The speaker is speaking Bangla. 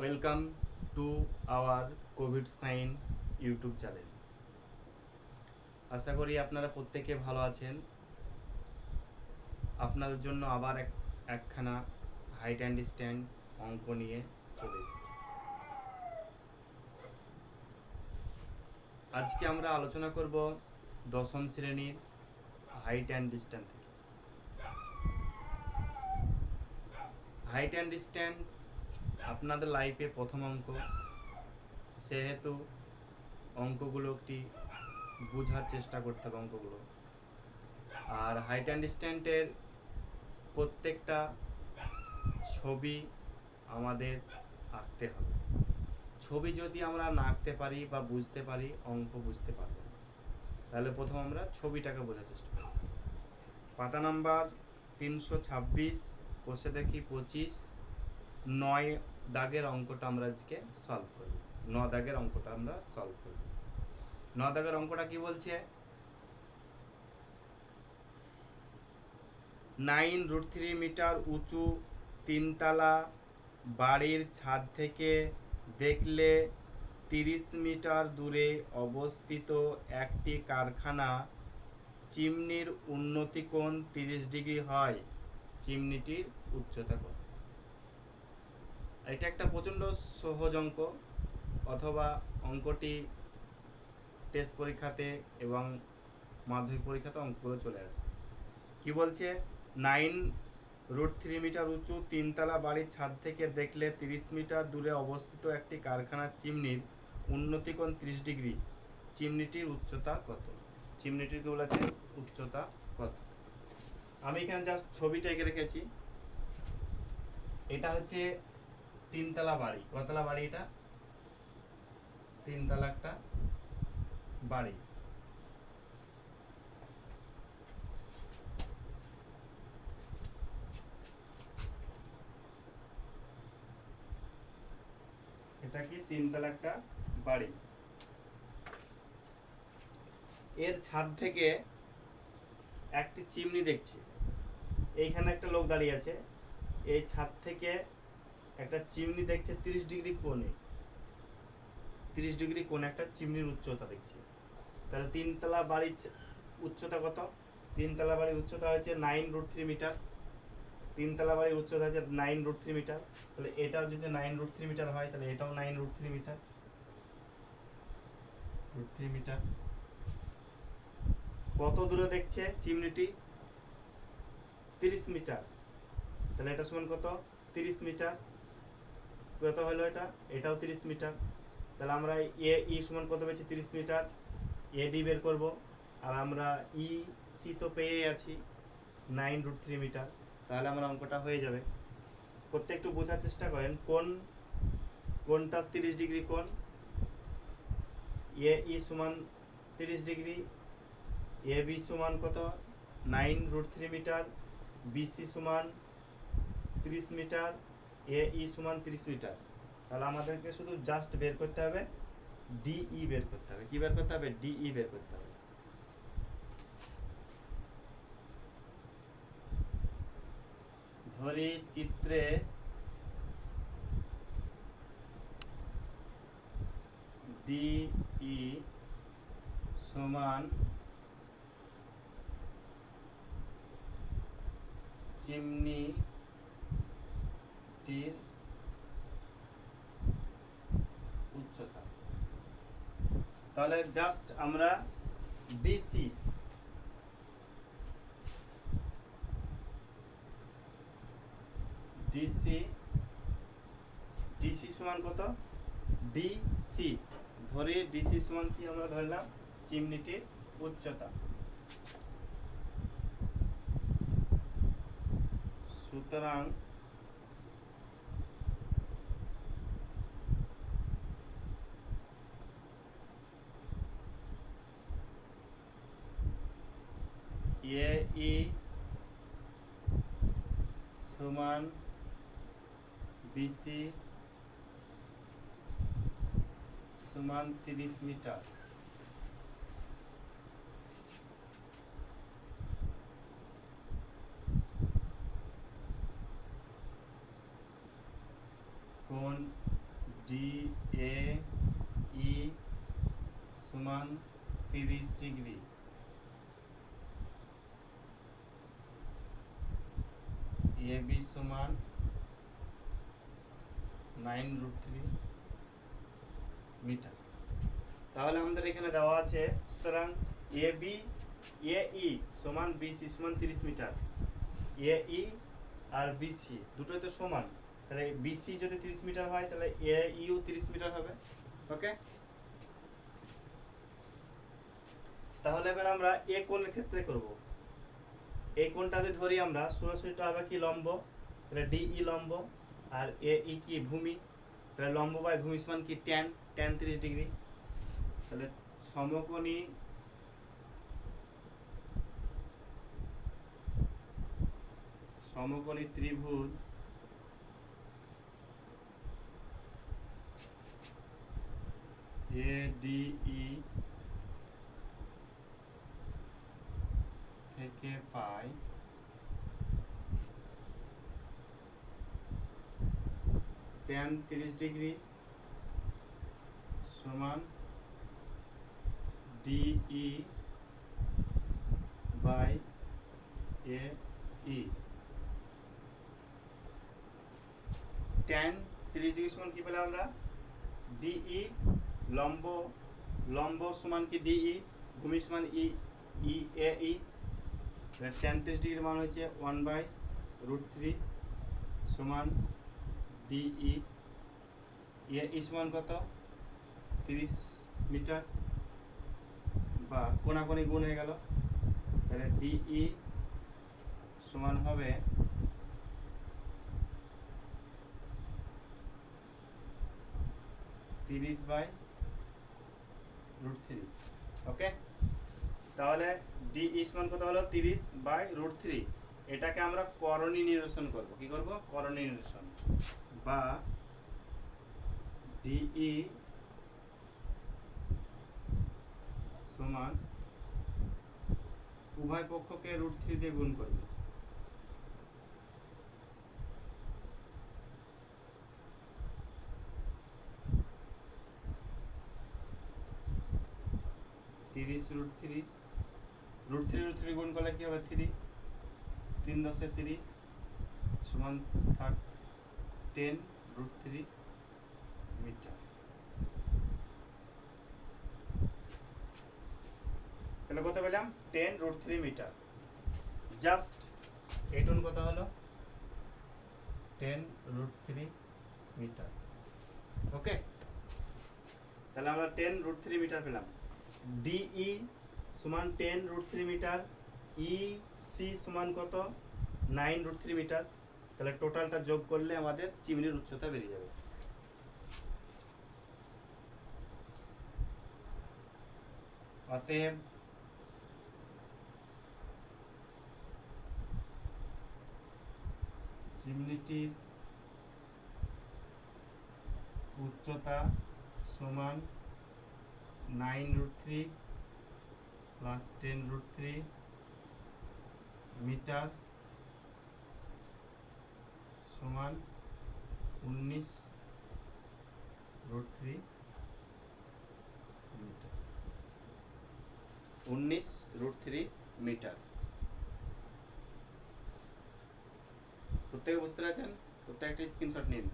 Welcome to our covid sign YouTube channel আশা করি আপনারা প্রত্যেকে ভালো আছেন। আপনাদের জন্য আবার এক, একখানা হাইট অ্যান্ড স্ট্যান্ড অঙ্ক নিয়ে চলে এসেছি। আজকে আমরা আলোচনা করব দশম শ্রেণির হাইট অ্যান্ড ডিস্ট্যান্স থেকে। হাইট অ্যান্ড ডিস্ট্যান্স আপনাদের লাইফে প্রথম অঙ্ক। সেহেতু অঙ্কগুলো একটি বোঝার চেষ্টা করতে হবে অঙ্কগুলো। আর হাইট অ্যান্ড প্রত্যেকটা ছবি আমাদের আঁকতে হবে। ছবি যদি আমরা না আঁকতে পারি বা বুঝতে পারি, অঙ্ক বুঝতে পারব তাহলে প্রথম আমরা ছবিটাকে বোঝার চেষ্টা করি পাতা নাম্বার তিনশো ছাব্বিশ, কোষে দেখি পঁচিশ, নয় দাগের অঙ্কটা আমরা আজকে সলভ করব। ন দাগের অঙ্কটা আমরা সলভ করব। ন দাগের অঙ্কটা কি বলছে? নাইন রুট থ্রি মিটার উঁচু, তিনতলা, বাড়ির ছাদ থেকে দেখলে তিরিশ মিটার দূরে অবস্থিত একটি কারখানা, চিমনির উন্নতি কোণ তিরিশ ডিগ্রি হয়। চিমনিটির উচ্চতা কত? এটা একটা প্রচণ্ড সহজ অঙ্ক, অথবা অঙ্কটি টেস্ট পরীক্ষাতে এবং মাধ্যমিক পরীক্ষাতে অঙ্কগুলো চলে আসে। কি বলছে? নাইন রুট থ্রি মিটার উঁচু, তিনতলা বাড়ির ছাদ থেকে দেখলে তিরিশ মিটার দূরে অবস্থিত একটি কারখানার চিমনির উন্নতিকোণ ত্রিশ ডিগ্রি। চিমনিটির উচ্চতা কত? চিমনিটির কি বলেছে? উচ্চতা কত? আমি এখানে জাস্ট ছবিটা এঁকে রেখেছি। এটা হচ্ছে তিনতলা বাড়ি। কতলা বাড়ি এটা? তিনতলা একটা বাড়ি। এটা কি তিনতলা একটা বাড়ি? এর ছাদ থেকে একটি চিমনি দেখছি। এইখানে একটা লোক দাঁড়িয়ে আছে। এই ছাদ থেকে একটা চিমনি দেখছে তিরিশ ডিগ্রি কোণে। তিরিশ ডিগ্রি কোণে একটা চিমনির উচ্চতা দেখছে। তাহলে তিনতলা বাড়ির উচ্চতা কত? তিনতলা বাড়ির উচ্চতা হচ্ছে নাইন রুট থ্রি মিটার তিনতলা বাড়ির উচ্চতা হচ্ছে নাইন রুট থ্রি মিটার তাহলে এটাও যদি নাইন রুট থ্রি মিটার হয়, তাহলে এটাও nine root three meter root three meter কত দূরে দেখছে চিমনিটি? তিরিশ মিটার তাহলে এটা সমান কত? তিরিশ মিটার কত হলো এটা? এটাও তিরিশ মিটার। তাহলে আমরা এ, ই সমান কত পেয়েছি? তিরিশ মিটার। এ ডি বের করব। আর আমরা ই, সি তো পেয়ে আছি। Nine root three meter. তাহলে আমার অঙ্কটা হয়ে যাবে। প্রত্যেকটু বোঝার চেষ্টা করেন। কোন, কোনটা তিরিশ ডিগ্রি কোন এ, ই সমান তিরিশ ডিগ্রি। এ, বি সমান কত? Nine root three meter. BC সমান তিরিশ মিটার। এ ই সমান তিরিশ মিটার। তাহলে আমাদেরকে শুধু জাস্ট বের করতে হবে ডিই বের করতে হবে। কি বের করতে হবে? ডিই বের করতে হবে। ধরি চিত্রে ডিই সমান চিমনিটির উচ্চতা তাহলে জাস্ট আমরা ডিসি ডিসি ডিসি সমান কত? ডিসি ধরে ডিসি সমান কি আমরা ধরলাম? চিমনিটির উচ্চতা। সুতরাং এ ই সমান বিসি সমান তিরিশ মিটার। কোণ ডি এ ই সমান তিরিশ ডিগ্রি। এ বি সমান নাইন রুট থ্রি মিটার। তাহলে আমাদের এখানে দেওয়া আছে, সুতরাং এ বি, এ ই সমান বিসি সমান তিরিশ মিটার। এ ই আর বিসি দুটোই তো সমান। তাহলে বিসি যদি তিরিশ মিটার হয়, তাহলে এ ইউ তিরিশ মিটার হবে। ওকে? তাহলে এবার আমরা এ কোণের ক্ষেত্রে করব। এই কোণটা যদি ধরি আমরা, সরাসরিটা হবে কি লম্ব? তাহলে ডি ই লম্ব। আর এ ই কি ভূমি? তাহলে লম্ব বাই ভূমি সমান কি ট্যান ট্যান তিরিশ ডিগ্রি। তাহলে সমকোণী সমকোণী ত্রিভুজ এ ডি ই থেকে পাই ট্যান তিরিশ ডিগ্রি সমান DE by A E tan তিরিশ ডিগ্রি সমান কি পেলাম আমরা? ডিই লম্ব লম্ব সমান কি ডিই ভূমি সমান ই ই এ ই ট্যান তিরিশ ডিগ্রির মান হচ্ছে ওয়ান বাই রুট থ্রি সমান ডিই এ ই সমান কত? তিরিশ মিটার? বা কোনাকুনি গুণ হয়ে গেল। তাহলে ডিই সমান হবে তিরিশ বাই রুট থ্রি। ওকে? তাহলে ডিই সমান কত হলো? তিরিশ বাই রুট থ্রি। এটাকে আমরা করণী নিরসন করব। কি করব? করণী নিরসন। বা ডিই সমান উভয় পক্ষকে রুট থ্রি দিয়ে গুণ করবে। তিরিশ root three root three root three গুণ করলে কি হবে? থ্রি তিন দশে তিরিশ সমান third ten root three meter তাহলে কত পেলাম? Ten root three meter just এটন কত হলো? Ten root three meter okay তাহলে আমরা টেন রুট থ্রি মিটার পেলাম। ডিই সমান ten root three meter E C সমান কত? নাইন রুট থ্রি মিটার তাহলে টোটালটা যোগ করলে আমাদের চিমনির উচ্চতা বেরিয়ে যাবে। অতএব চিমনিটির উচ্চতা সমান nine root three plus ten root three meter সমান উনিশ রুট থ্রি মিটার। উনিশ রুট থ্রি মিটার। প্রত্যেকে বুঝতে পারছেন? প্রত্যেকটা স্ক্রিনশট নিন।